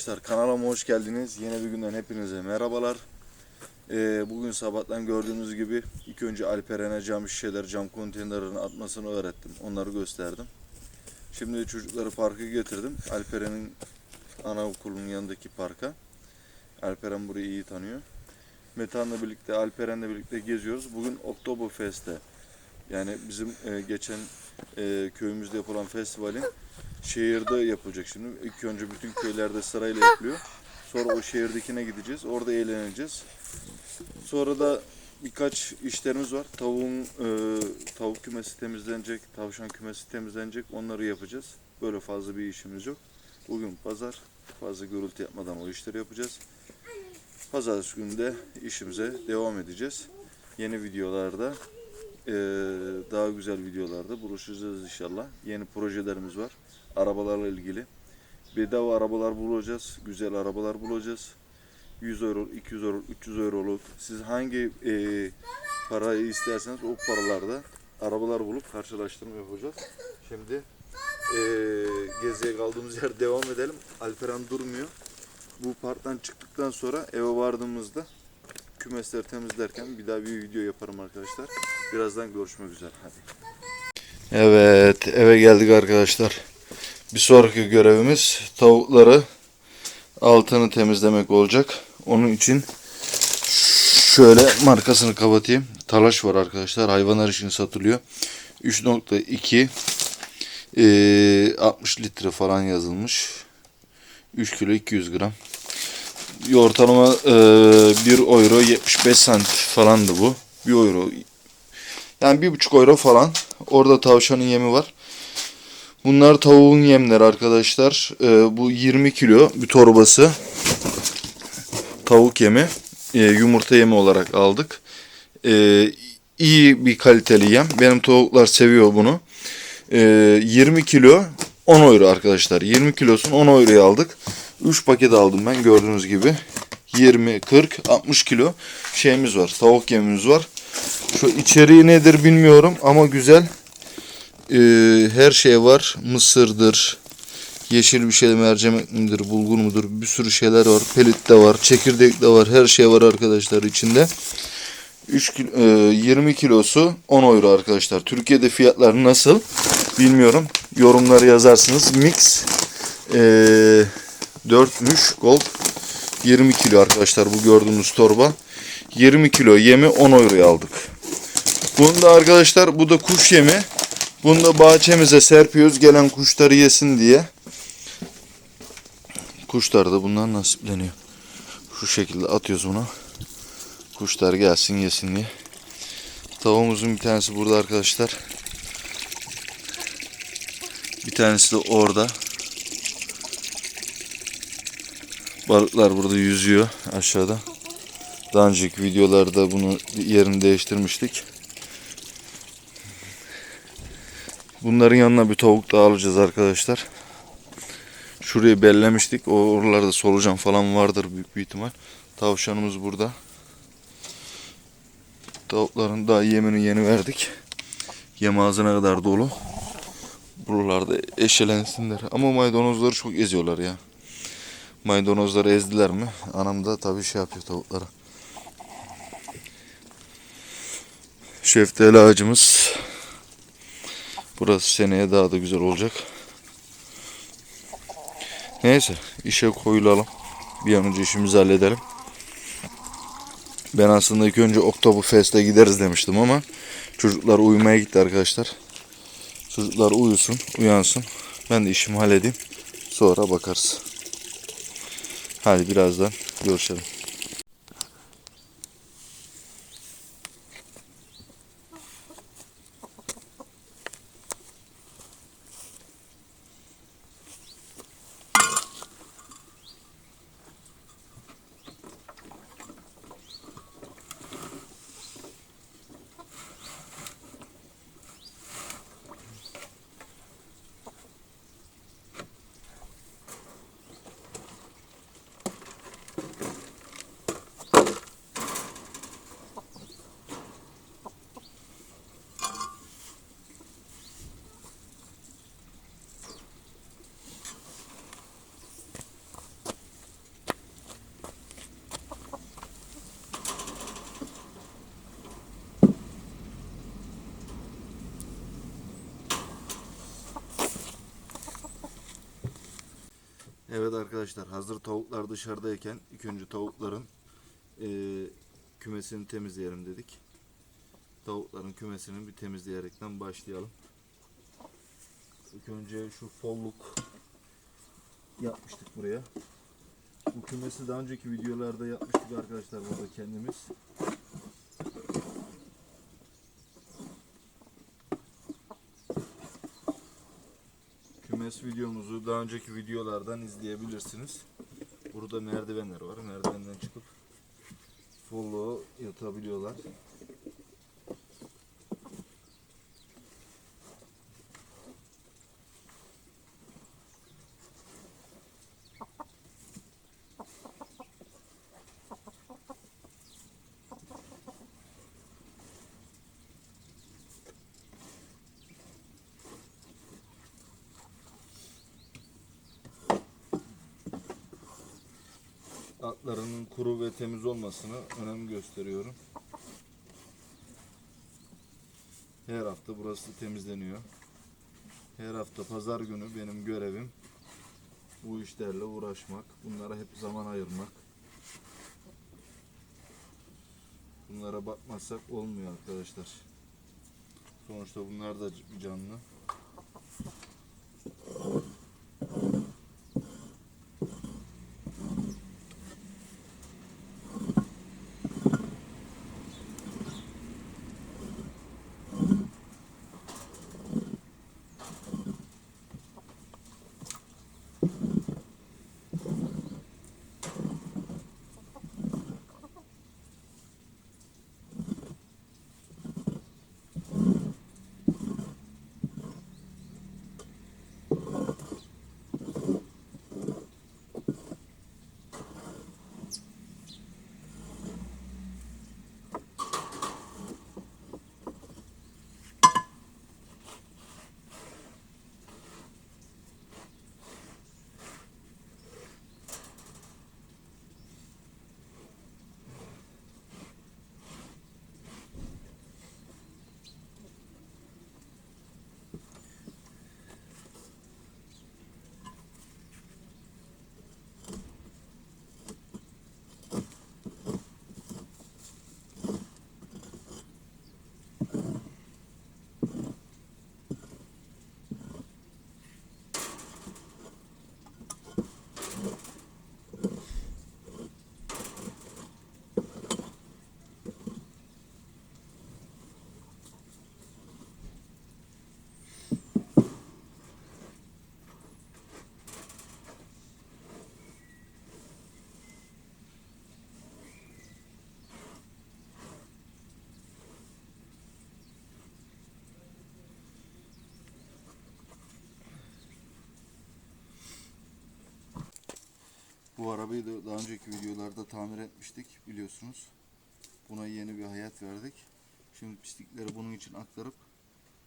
arkadaşlar kanalıma hoş geldiniz. Yeni bir günden hepinize merhabalar. Ee, bugün sabahtan gördüğünüz gibi ilk önce Alperen'e cam şişeler, cam konteynerlerini atmasını öğrettim. Onları gösterdim. Şimdi çocukları parka getirdim. Alperen'in anaokulunun yanındaki parka. Alperen burayı iyi tanıyor. Metan'la birlikte, Alperen'le birlikte geziyoruz. Bugün Oktoberfest'te yani bizim e, geçen e, köyümüzde yapılan festivalin şehirde yapılacak şimdi. İlk önce bütün köylerde sırayla yapılıyor. Sonra o şehirdekine gideceğiz. Orada eğleneceğiz. Sonra da birkaç işlerimiz var. Tavuğun e, tavuk kümesi temizlenecek, tavşan kümesi temizlenecek. Onları yapacağız. Böyle fazla bir işimiz yok. Bugün pazar. Fazla gürültü yapmadan o işleri yapacağız. Pazartesi günü de işimize devam edeceğiz. Yeni videolarda eee, daha güzel videolarda buluşacağız inşallah. Yeni projelerimiz var. Arabalarla ilgili. Bedava arabalar bulacağız. Güzel arabalar bulacağız. 100 euro, 200 euro, 300 euroluk. Siz hangi eee, parayı isterseniz o paralarda arabalar bulup karşılaştırma yapacağız. Şimdi eee geziye kaldığımız yer devam edelim. Alperen durmuyor. Bu parktan çıktıktan sonra eve vardığımızda kümesleri temizlerken bir daha bir video yaparım arkadaşlar. Birazdan görüşmek üzere. Hadi. Evet eve geldik arkadaşlar. Bir sonraki görevimiz tavukları altını temizlemek olacak. Onun için şöyle markasını kapatayım. Talaş var arkadaşlar. Hayvanlar için satılıyor. 3.2 eee, 60 litre falan yazılmış. 3 kilo 200 gram. Ortalama e, 1 euro 75 sant falandı bu. 1 euro. Yani 1,5 euro falan. Orada tavşanın yemi var. Bunlar tavuğun yemleri arkadaşlar. E, bu 20 kilo bir torbası. Tavuk yemi. E, yumurta yemi olarak aldık. E, iyi bir kaliteli yem. Benim tavuklar seviyor bunu. E, 20 kilo 10 euro arkadaşlar. 20 kilosunu 10 euroya aldık. 3 paket aldım ben gördüğünüz gibi. 20, 40, 60 kilo şeyimiz var. Tavuk yemimiz var. Şu içeriği nedir bilmiyorum ama güzel. Ee, her şey var. Mısırdır. Yeşil bir şey mercimek midir, bulgur mudur? Bir sürü şeyler var. Pelit de var, çekirdek de var. Her şey var arkadaşlar içinde. 3 kilo, e, 20 kilosu 10 euro arkadaşlar. Türkiye'de fiyatlar nasıl bilmiyorum. Yorumları yazarsınız. Mix e, 4'müş gold 20 kilo arkadaşlar bu gördüğünüz torba. 20 kilo yemi 10 euroya aldık. Bunu da arkadaşlar bu da kuş yemi. Bunu da bahçemize serpiyoruz gelen kuşları yesin diye. Kuşlar da bundan nasipleniyor. Şu şekilde atıyoruz bunu. Kuşlar gelsin yesin diye. Tavuğumuzun bir tanesi burada arkadaşlar. Bir tanesi de orada. Balıklar burada yüzüyor aşağıda. Daha önceki videolarda bunu yerini değiştirmiştik. Bunların yanına bir tavuk daha alacağız arkadaşlar. Şurayı bellemiştik. Oralarda solucan falan vardır büyük bir ihtimal. Tavşanımız burada. Tavukların daha yemini yeni verdik. Yem ağzına kadar dolu. Buralarda eşelensinler. Ama maydanozları çok eziyorlar ya. Maydanozları ezdiler mi? Anam da tabii şey yapıyor tavuklara. Şeftali ağacımız. Burası seneye daha da güzel olacak. Neyse işe koyulalım. Bir an önce işimizi halledelim. Ben aslında ilk önce Oktoberfest'e gideriz demiştim ama çocuklar uyumaya gitti arkadaşlar. Çocuklar uyusun, uyansın. Ben de işimi halledeyim. Sonra bakarız. Hadi birazdan görüşelim. Evet arkadaşlar hazır tavuklar dışarıdayken ilk önce tavukların eee, kümesini temizleyelim dedik. Tavukların kümesini bir temizleyerekten başlayalım. İlk önce şu folluk yapmıştık buraya. Bu kümesi daha önceki videolarda yapmıştık arkadaşlar burada kendimiz. Kümes videomuzu daha önceki videolardan izleyebilirsiniz. Burada merdivenler var. Merdivenden çıkıp follow yatabiliyorlar. Atlarının kuru ve temiz olmasına önem gösteriyorum. Her hafta burası temizleniyor. Her hafta pazar günü benim görevim bu işlerle uğraşmak. Bunlara hep zaman ayırmak. Bunlara bakmazsak olmuyor arkadaşlar. Sonuçta bunlar da canlı. Bu arabayı da daha önceki videolarda tamir etmiştik biliyorsunuz. Buna yeni bir hayat verdik. Şimdi pislikleri bunun için aktarıp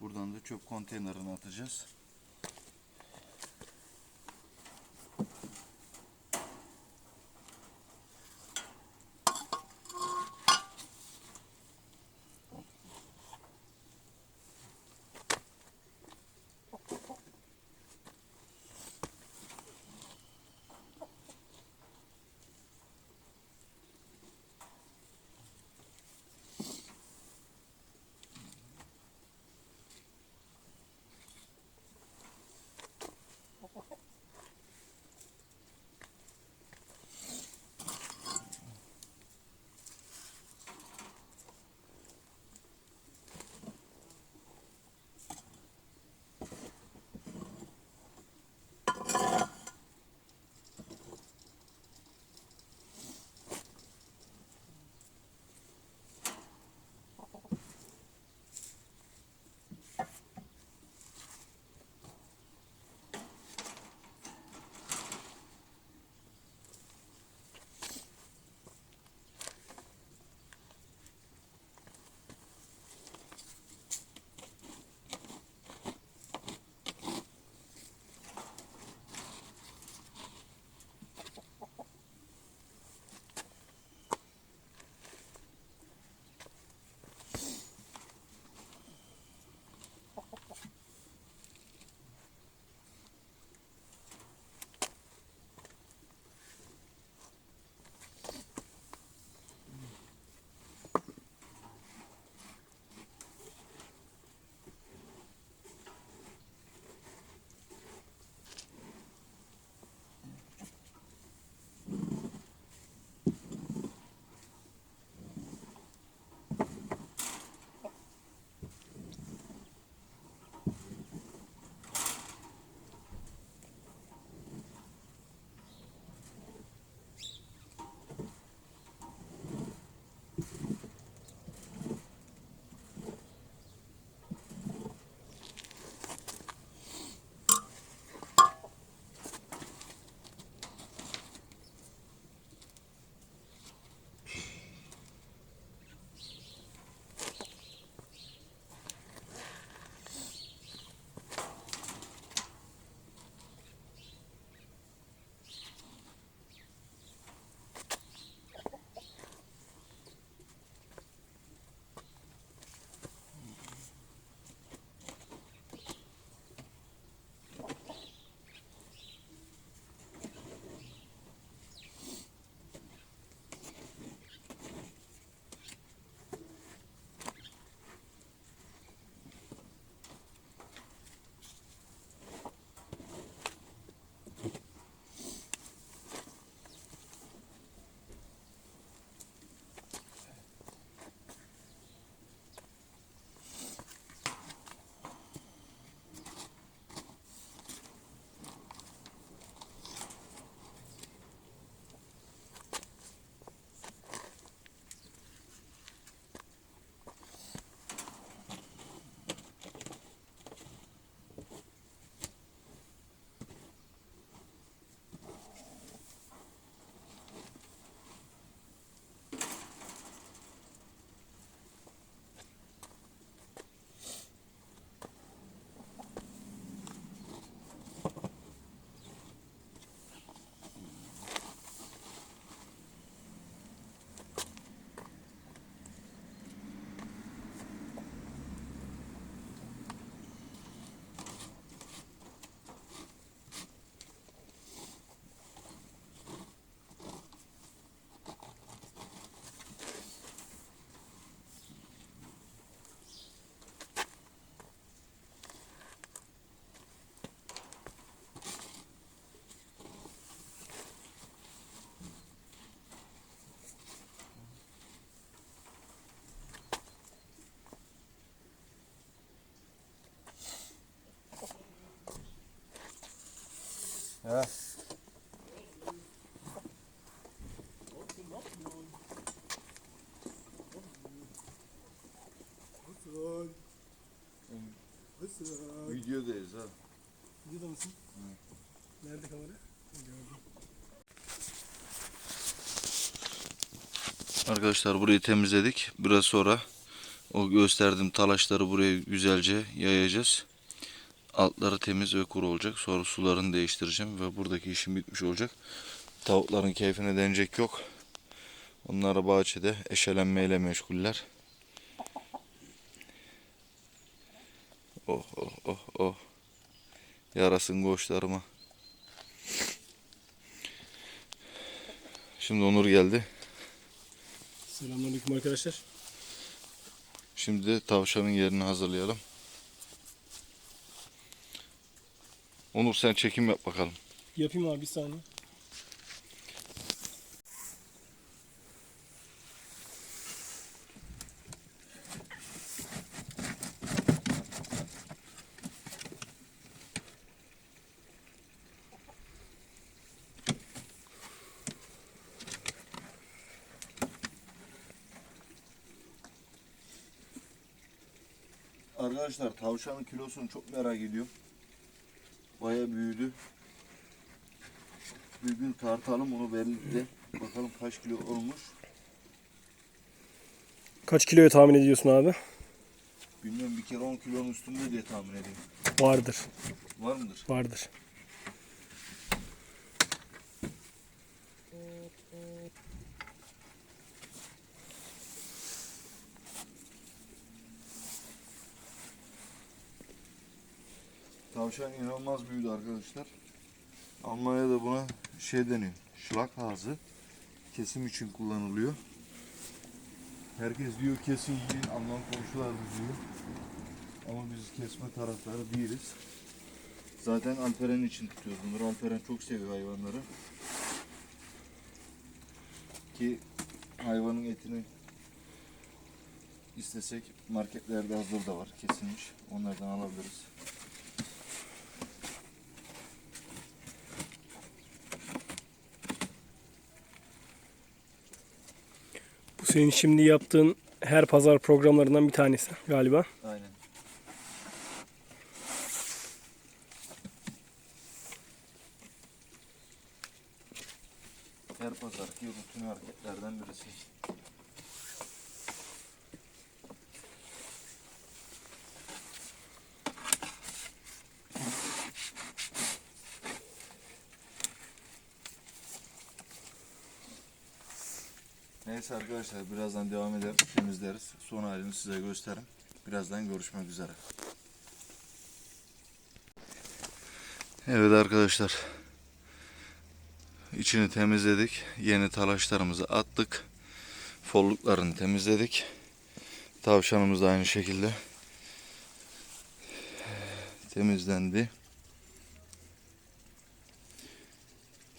buradan da çöp konteynerine atacağız. Hasan. Videodayız ha. Videoda mısın? Nerede kamera? Gördüm. Arkadaşlar burayı temizledik. Biraz sonra o gösterdiğim talaşları buraya güzelce yayacağız. Altları temiz ve kuru olacak. Sonra sularını değiştireceğim ve buradaki işim bitmiş olacak. Tavukların keyfine denecek yok. Onlara bahçede eşelenmeyle meşguller. Oh oh oh oh. Yarasın koçlarıma. Şimdi Onur geldi. Selamünaleyküm arkadaşlar. Şimdi tavşanın yerini hazırlayalım. Onur sen çekim yap bakalım. Yapayım abi bir saniye. Arkadaşlar tavşanın kilosunu çok merak ediyorum. Baya büyüdü. Bir gün tartalım onu belirle. Bakalım kaç kilo olmuş. Kaç kiloya tahmin ediyorsun abi? Bilmiyorum bir kere 10 kilonun üstünde diye tahmin edeyim. Vardır. Var mıdır? Vardır. Tavşan inanılmaz büyüdü arkadaşlar. Almanya'da buna şey deniyor. Şlak ağzı. Kesim için kullanılıyor. Herkes diyor kesin yiyin. Alman komşular da diyor. Ama biz kesme taraftarı değiliz. Zaten Alperen için tutuyoruz bunları. Alperen çok seviyor hayvanları. Ki hayvanın etini istesek marketlerde hazır da var kesilmiş. Onlardan alabiliriz. Senin şimdi yaptığın her pazar programlarından bir tanesi galiba. Aynen. Neyse arkadaşlar birazdan devam eder temizleriz. Son halini size gösteririm. Birazdan görüşmek üzere. Evet arkadaşlar. İçini temizledik. Yeni talaşlarımızı attık. Folluklarını temizledik. Tavşanımız da aynı şekilde temizlendi.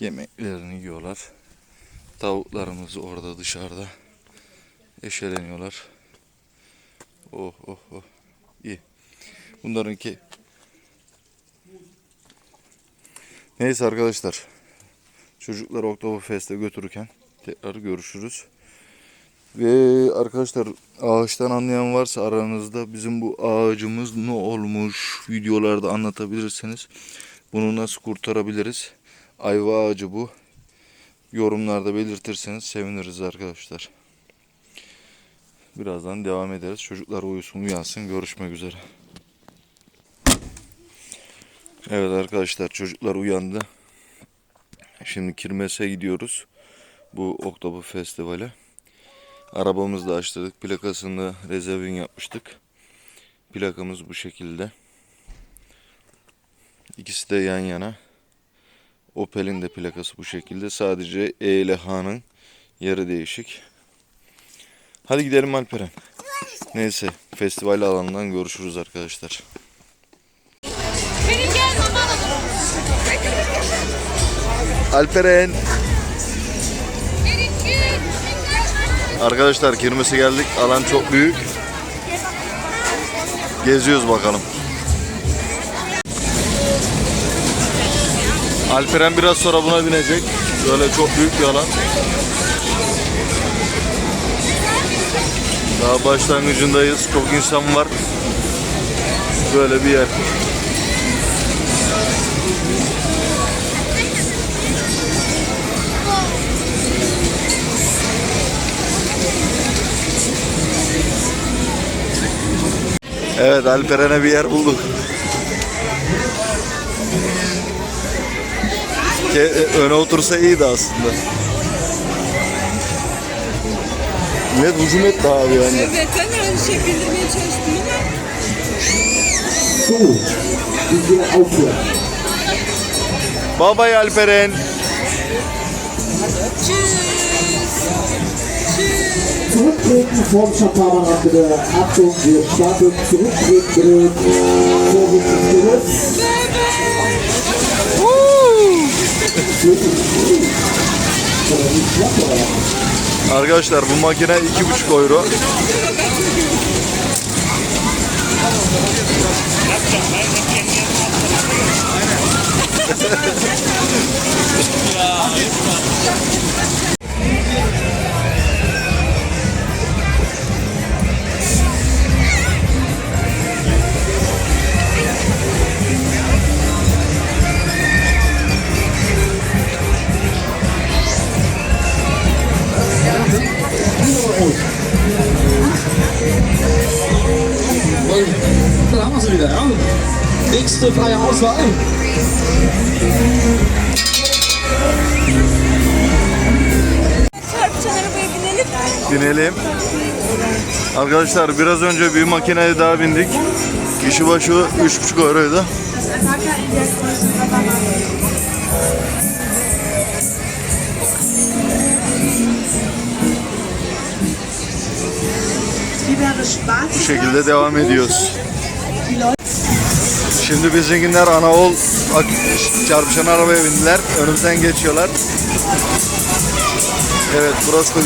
Yemeklerini yiyorlar. Tavuklarımız orada dışarıda eşeleniyorlar. Oh oh oh. İyi. Bunlarınki Neyse arkadaşlar. Çocukları Oktoberfest'e götürürken tekrar görüşürüz. Ve arkadaşlar ağaçtan anlayan varsa aranızda bizim bu ağacımız ne olmuş videolarda anlatabilirsiniz. Bunu nasıl kurtarabiliriz? Ayva ağacı bu. Yorumlarda belirtirseniz seviniriz arkadaşlar. Birazdan devam ederiz. Çocuklar uyusun uyansın. Görüşmek üzere. Evet arkadaşlar çocuklar uyandı. Şimdi Kirmes'e gidiyoruz. Bu Oktober Festivale. Arabamızı da açtırdık. Plakasını rezervin yapmıştık. Plakamız bu şekilde. İkisi de yan yana. Opel'in de plakası bu şekilde. Sadece E ile H'nın yeri değişik. Hadi gidelim Alperen. Neyse festival alanından görüşürüz arkadaşlar. Alperen. Arkadaşlar kirmese geldik. Alan çok büyük. Geziyoruz bakalım. Alperen biraz sonra buna binecek. Böyle çok büyük bir alan. Daha başlangıcındayız. Çok insan var. Böyle bir yer. Evet Alperen'e bir yer bulduk. Ke- öne otursa iyiydi aslında. Millet hücum etti abi yani. Evet ben aynı şey bildirmeye çalıştım ama. Bye bye Alperen. Zurücktreten vom Champagnerrand bitte. Achtung, wir starten. Zurücktreten. Vorsichtig zurück. Arkadaşlar bu makine iki buçuk euro. Nächste freie Auswahl. binelim. Arkadaşlar biraz önce bir makineye daha bindik. Kişi başı üç buçuk euroydu. Bu şekilde devam ediyoruz. Şimdi bizimkiler Anaol çarpışan arabaya bindiler. Önümüzden geçiyorlar. Evet burası da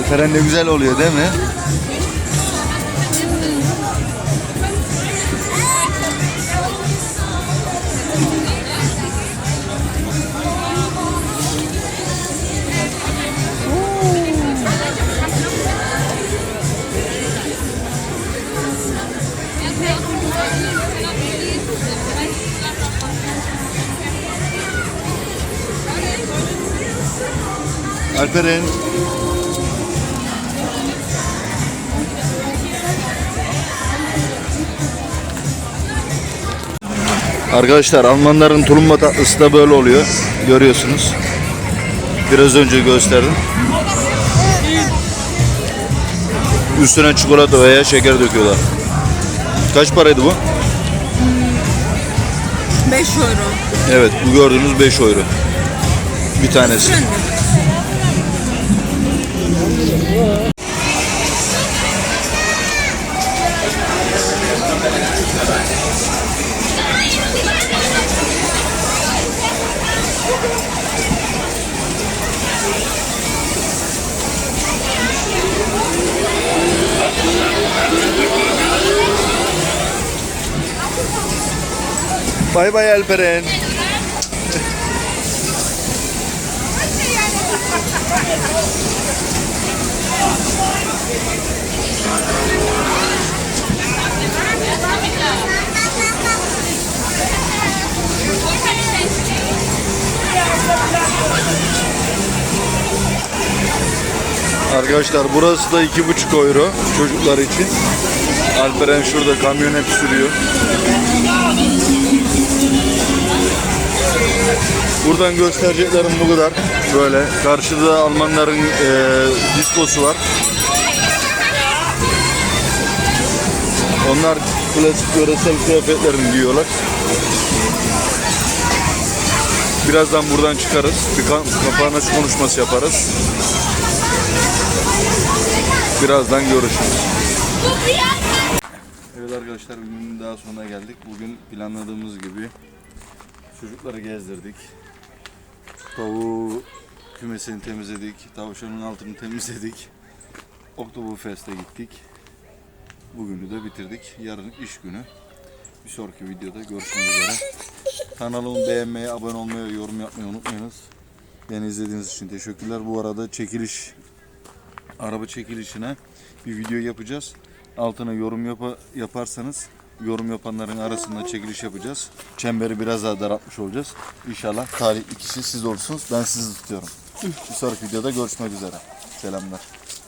Alperen ne güzel oluyor değil mi? Alperen. Arkadaşlar Almanların tulumba tatlısı da böyle oluyor. Görüyorsunuz. Biraz önce gösterdim. Üstüne çikolata veya şeker döküyorlar. Kaç paraydı bu? 5 euro. Evet bu gördüğünüz 5 euro. Bir tanesi. Bay bay Alperen. Arkadaşlar burası da iki buçuk euro çocuklar için. Alperen şurada kamyonet sürüyor. Buradan göstereceklerim bu kadar. Böyle karşıda Almanların eee diskosu var. Onlar klasik yöresel kıyafetlerini giyiyorlar. Birazdan buradan çıkarız. Bir ka- kapanış konuşması yaparız. Birazdan görüşürüz. Evet arkadaşlar bugün daha sonuna geldik. Bugün planladığımız gibi çocukları gezdirdik. Tavuğu kümesini temizledik. Tavşanın altını temizledik. Oktoberfest'e gittik. Bugünü de bitirdik. Yarın iş günü. Bir sonraki videoda görüşmek üzere. Kanalımı beğenmeyi, abone olmayı, yorum yapmayı unutmayınız. Beni izlediğiniz için teşekkürler. Bu arada çekiliş, araba çekilişine bir video yapacağız. Altına yorum yapa- yaparsanız yorum yapanların arasında çekiliş yapacağız. Çemberi biraz daha daraltmış olacağız. İnşallah talihli kişi siz olursunuz. Ben sizi tutuyorum. Bir sonraki videoda görüşmek üzere. Selamlar.